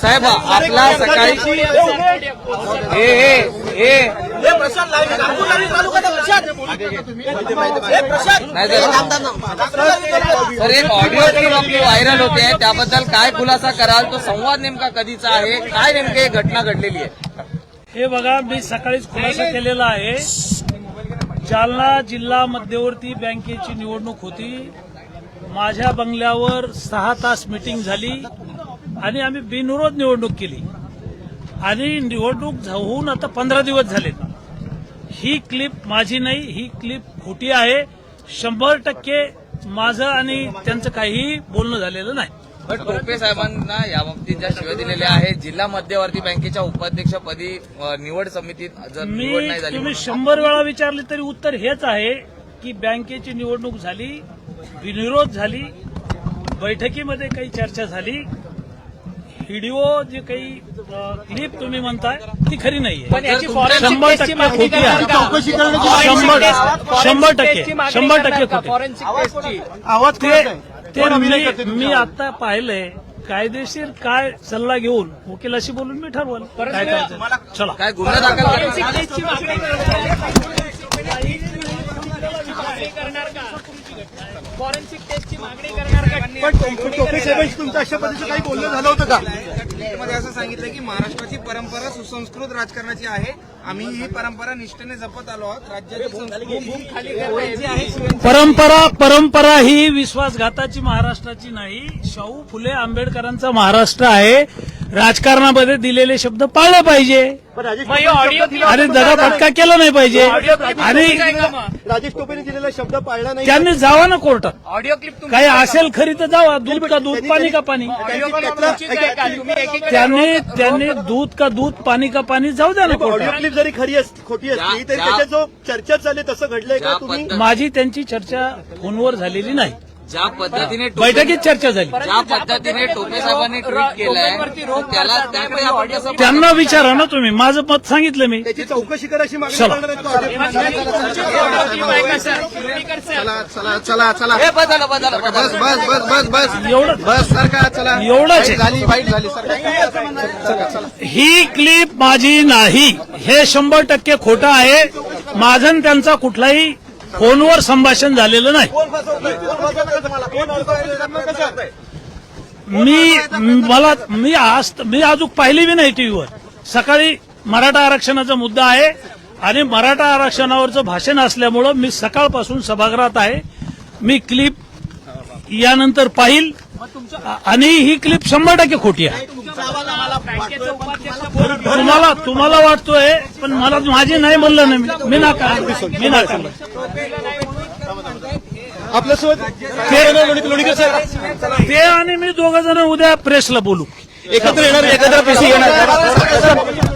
साहेब आपला सकाळी हे हे हे. तर एक ऑडिओ क्लिप आपली व्हायरल होते. त्याबद्दल काय खुलासा कराल? तो संवाद नेमका कधीचा आहे? काय नेमकी घटना घडलेली आहे? हे बघा मी सकाळीच खुलासा केलेला आहे. जालना जिल्हा मध्यवर्ती बँकेची निवडणूक होती. माझ्या बंगल्यावर सहा तास मिटिंग झाली आणि आम्ही बिनविरोध निवडणूक केली. आणि निवडणूक होऊन आता पंधरा दिवस झालेत. ही क्लिप माझी नाही ही क्लिप खोटी आहे. शंभर टक्के माझं आणि त्यांचं काहीही बोलणं झालेलं नाही. पण टोपे साहेबांना याबाबतीत ज्या शिव्या दिलेल्या आहेत जिल्हा मध्यवर्ती बँकेच्या उपाध्यक्षपदी निवड समितीत जर निवड मी झाली तुम्ही. शंभर वेळा विचारले तरी उत्तर हेच आहे की बँकेची निवडणूक झाली बिनविरोध झाली बैठकीमध्ये काही चर्चा झाली. व्हिडिओ जे काही क्लिप तुम्ही म्हणताय ती खरी नाहीये. पण याची शंभर टक्के खोटी आहे. चौकशी शंभर- टक्के. शंभर टक्के? खोटी. आवाज ते मी आता पाहिलंय कायदेशीर काय सल्ला घेऊन वकिलाशी बोलून मी ठरवल. काय चला. काय गुन्हा दाखल करणार Forensic test ची मागणी करणार का फॉरेन्सिक टेस्टची मागणी करणार का? पण टो- टोपे साहेबांशी तुमचं अशा पद्धतीचं काही बोलणं झालं होतं का? मध्ये असं सांगितलं की महाराष्ट्राची परंपरा सुसंस्कृत राजकारणाची आहे. आम्ही ही परंपरा निष्ठेने जपत आलो आहोत. राज्याची परंपरा परंपरा ही विश्वासघाताची महाराष्ट्राची नाही शाहू फुले आंबेडकरांचा महाराष्ट्र आहे. राजकारणामध्ये दिलेले शब्द पाळले पाहिजे. आणि का? फटका केला नाही पाहिजे. आणि? राजेश टोपेने दिलेला शब्द पाळला नाही. त्यांनी जावा ना कोर्टात. ऑडिओ क्लिप काही? असेल खरी तर जावा. दूध का दूध पाणी का पाणी? त्यांनी त्यांनी दूध का दूध पाणी का पाणी जाऊ द्या ना कोर्टात. क्लिप जरी खरी असती खोटी असली तरी त्याच्यात जो चर्चा चालली तसं घडलंय का तुम्ही? माझी त्यांची चर्चा फोनवर झालेली नाही. ज्या पद्धतीने बैठकीत चर्चा झाली ज्या पद्धतीने टोपे साहेबांनी ट्विट केलंय त्याला त्याकडे आपण कसं त्यांना विचारा ना तुम्ही माझं मत सांगितलं मी त्याची चौकशी करायची मागणी चला. करणार आहेत चला चला चला चला हे बस झालं बस बस बस. बस बस एवढं बस सर का चला एवढंच आहे. वाईट झाली वाईट झाली सर ही क्लिप माझी नाही हे शंभर टक्के खोटं आहे माझं आणि त्यांचा कुठलाही फोनवर संभाषण झालेलं नाही? मी मला मी आज मी अजून पाहिली बी नाही टीव्हीवर. सकाळी मराठा आरक्षणाचा मुद्दा आहे आणि मराठा आरक्षणावरचं भाषण असल्यामुळं मी सकाळपासून सभागृहात आहे. मी क्लिप यानंतर पाहिल आणि ही क्लिप शंभर टक्के खोटी आहे. तुम्हाला तुम्हाला वाटतोय पण मला माझी नाही म्हणलं ना मी. मी नाकार मी नाकार आपल्यासोबत लोणी- लोणीकर साहेब? ते आणि मी दोघ जण उद्या प्रेसला बोलू. एकत्र येणार एकत्र पेशी घेणार